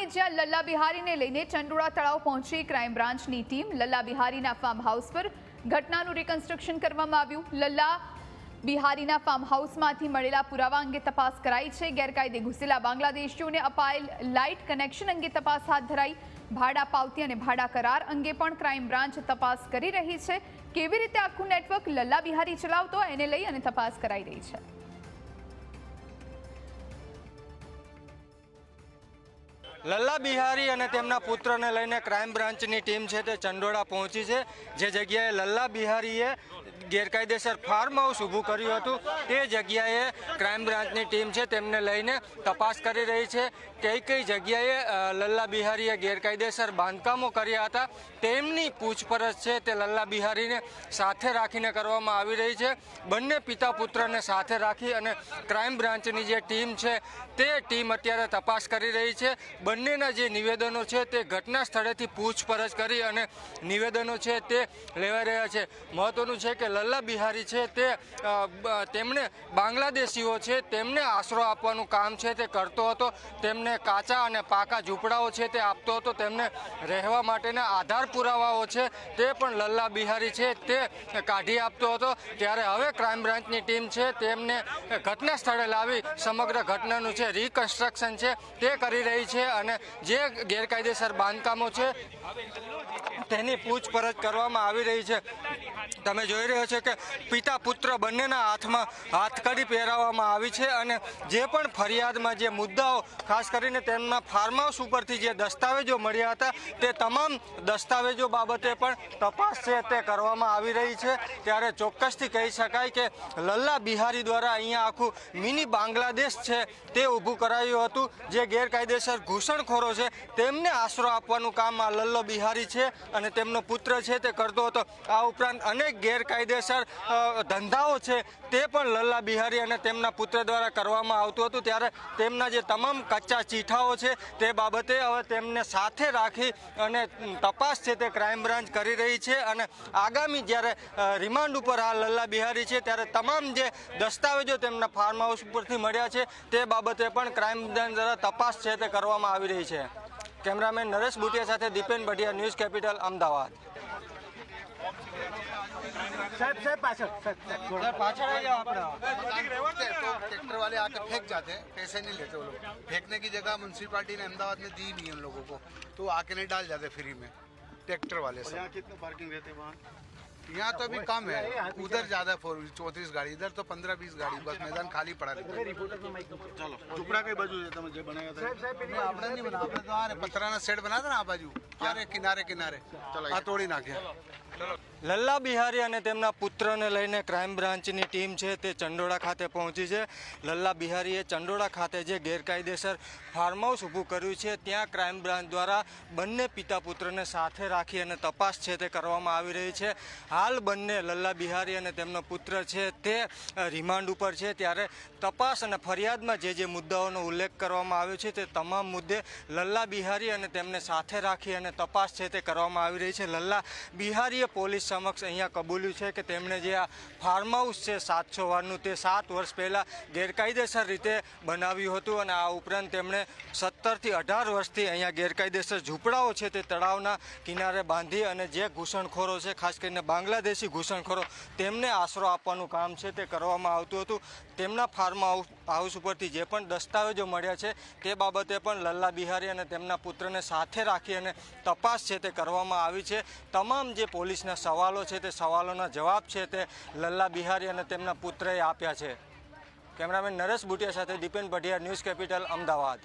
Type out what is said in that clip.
અમદાવાદની જ્યાં લલ્લા બિહારીને લઈને ચંડોળા તળાવ પહોંચી ક્રાઇમ બ્રાન્ચની ટીમ લલ્લા બિહારીના ફાર્મ હાઉસ પર ઘટનાનું રિકન્સ્ટ્રક્શન કરવામાં આવ્યું. લલ્લા બિહારીના ફાર્મ હાઉસમાંથી મળેલા પુરાવા અંગે તપાસ કરાઈ છે. ગેરકાયદે ઘૂસેલા બાંગ્લાદેશીઓને અપાયેલ લાઇટ કનેક્શન અંગે તપાસ હાથ ધરાઈ. ભાડા પાવતી અને ભાડા કરાર અંગે પણ ક્રાઇમ બ્રાન્ચ તપાસ કરી રહી છે. કેવી રીતે આખું નેટવર્ક લલ્લા બિહારી ચલાવતો એને લઈ અને તપાસ કરાઈ રહી છે. લલ્લા બિહારી અને તેમના પુત્રને લઈને ક્રાઇમ બ્રાન્ચની ટીમ છે તે ચંડોળા પહોંચી છે. જે જગ્યાએ લલ્લા બિહારીએ ગેરકાયદેસર ફાર્મ હાઉસ ઊભું કર્યું હતું. તે જગ્યાએ ક્રાઇમ બ્રાન્ચની ટીમ છે, તેમને લઈને તપાસ કરી રહી છે. કઈ કઈ જગ્યાએ લલ્લા બિહારીએ ગેરકાયદેસર બાંધકામો કર્યા હતા, તેમની પૂછપરછ છે તે લલ્લા બિહારીને સાથે રાખીને કરવામાં આવી રહી છે. બંને પિતા પુત્રને સાથે રાખી અને ક્રાઇમ બ્રાન્ચની જે ટીમ છે, તે ટીમ અત્યારે તપાસ કરી રહી છે. બંનેના જે નિવેદનો છે તે ઘટના સ્થળેથી પૂછપરછ કરી અને નિવેદનો છે તે લેવાઈ રહ્યા છે. મહત્વનું છે કે લલ્લા બિહારી છે તે તેમણે બાંગ્લાદેશીઓ છે, તેમને આશરો આપવાનું કામ છે તે કરતો હતો. તેમને કાચા અને પાકા ઝૂંપડાઓ છે તે આપતો હતો. તેમને રહેવા માટેના આધાર પુરાવાઓ છે તે પણ લલ્લા બિહારી છે તે કાઢી આપતો હતો. ત્યારે હવે ક્રાઇમ બ્રાન્ચની ટીમ છે તેમને ઘટના સ્થળે લાવી સમગ્ર ઘટનાનું છે રિકન્સ્ટ્રક્શન છે તે કરી રહી છે અને જે ગેરકાયદેસર બાંધકામો છે તેની પૂછપરછ કરવામાં આવી રહી છે. તમે જોઈ રહ્યો છો કે પિતા પુત્ર બંનેના હાથમાં હાથકડી પહેરાવવામાં આવી છે અને જે પણ ફરિયાદમાં જે મુદ્દાઓ, ખાસ કરીને તેમના ફાર્મ હાઉસ ઉપરથી જે દસ્તાવેજો મળ્યા હતા, તે તમામ દસ્તાવેજો બાબતે પણ તપાસ છે તે કરવામાં આવી રહી છે. ત્યારે ચોક્કસથી કહી શકાય કે લલ્લા બિહારી દ્વારા અહીંયા આખું મિની બાંગ્લાદેશ છે તે ઊભું કરાયું હતું. જે ગેરકાયદેસર ઘૂસણખોરો છે, તેમને આશરો આપવાનું કામ આ લલ્લો બિહારી છે અને તેમનો પુત્ર છે તે કરતો હતો. આ ઉપરાંત અનેક ગેરકાયદેસર ધંધાઓ છે તે પણ લલ્લા બિહારી અને તેમના પુત્ર દ્વારા કરવામાં આવતું હતું. ત્યારે તેમના જે તમામ કચ્ચા ચીઠાઓ છે તે બાબતે હવે તેમને સાથે રાખી અને તપાસ છે તે ક્રાઇમ બ્રાન્ચ કરી રહી છે અને આગામી જ્યારે રિમાન્ડ ઉપર આ લલ્લા બિહારી છે ત્યારે તમામ જે દસ્તાવેજો તેમના ફાર્મ હાઉસ ઉપરથી મળ્યા છે તે બાબતે પણ ક્રાઇમ બ્રાન્ચ દ્વારા તપાસ છે તે કરવામાં આવી રહી છે. કેમેરામેન નરેશ બુટિયા સાથે Dipen Bhatia News Capital, Ahmedabad. સાહેબ સાહેબ પાછળ સાહેબ સાહેબ થોડા. પાછળ આવી જાઓ આપણે ट्रैक्टर वाले आकर फेंक जाते हैं पैसे नहीं लेते वो लोग फेंकने की जगह म्यूनसिपाली ने अहमदाबाद में दी नहीं है उन लोगों को तो वो आके नहीं डाल जाते फ्री में ट्रैक्टर वाले सब यहाँ कितने पार्किंग रहते हैं वहाँ यहाँ तो अभी कम है उधर ज्यादा फोर चौंतीस गाड़ी इधर तो पंद्रह बीस गाड़ी बस मैदान खाली पड़ा रहता है ચાલો ઝૂંપડા કઈ બાજુ છે તમે જે બનાવ્યા હતા नहीं, આપણે नहीं बना આપણે तो आ रहे पत्थराना सेट बना था ना आ बाजू आ रहे किनारे किनारे आ तोड़ी नाखे લલ્લા બિહારી અને તેમના પુત્રને લઈને ક્રાઇમ બ્રાન્ચની ટીમ છે તે ચંડોળા ખાતે પહોંચી છે. લલ્લા બિહારીએ ચંડોળા ખાતે જે ગેરકાયદેસર ફાર્મ હાઉસ ઊભું કર્યું છે, ત્યાં ક્રાઇમ બ્રાન્ચ દ્વારા બંને પિતા પુત્રને સાથે રાખી અને તપાસ છે તે કરવામાં આવી રહી છે. હાલ બંને લલ્લા બિહારી અને તેમનો પુત્ર છે તે રિમાન્ડ ઉપર છે. ત્યારે તપાસ અને ફરિયાદમાં જે જે મુદ્દાઓનો ઉલ્લેખ કરવામાં આવ્યો છે તે તમામ મુદ્દે લલ્લા બિહારી અને તેમને સાથે રાખી અને તપાસ છે તે કરવામાં આવી રહી છે. લલ્લા બિહારીએ પોલીસ સમક્ષ અહીંયા કબૂલ્યું છે કે તેમણે જે આ ફાર્મ હાઉસ છે સાતસો વારનું તે સાત વર્ષ પહેલાં ગેરકાયદેસર રીતે બનાવ્યું હતું અને આ ઉપરાંત તેમણે સત્તરથી અઢાર વર્ષથી અહીંયા ગેરકાયદેસર ઝૂંપડાઓ છે તે તળાવના કિનારે બાંધી અને જે ઘૂસણખોરો છે, ખાસ કરીને બાંગ્લાદેશી ઘૂસણખોરો, તેમને આશરો આપવાનું કામ છે તે કરવામાં આવતું હતું. તેમના ફાર્મ હાઉસ ઉપરથી જે પણ દસ્તાવેજો મળ્યા છે તે બાબતે પણ લલ્લા બિહારી અને તેમના પુત્રને સાથે રાખી અને તપાસ છે તે કરવામાં આવી છે. તમામ જે પોલીસના સવાલો છે, તે સવાલોના જવાબ છે, તે લલ્લા બિહારી અને તેમના પુત્રએ આપ્યા છે. કેમેરામેન નરેશ બુટિયા સાથે દીપેન ભટિયા, ન્યૂઝ કેપિટલ, અમદાવાદ.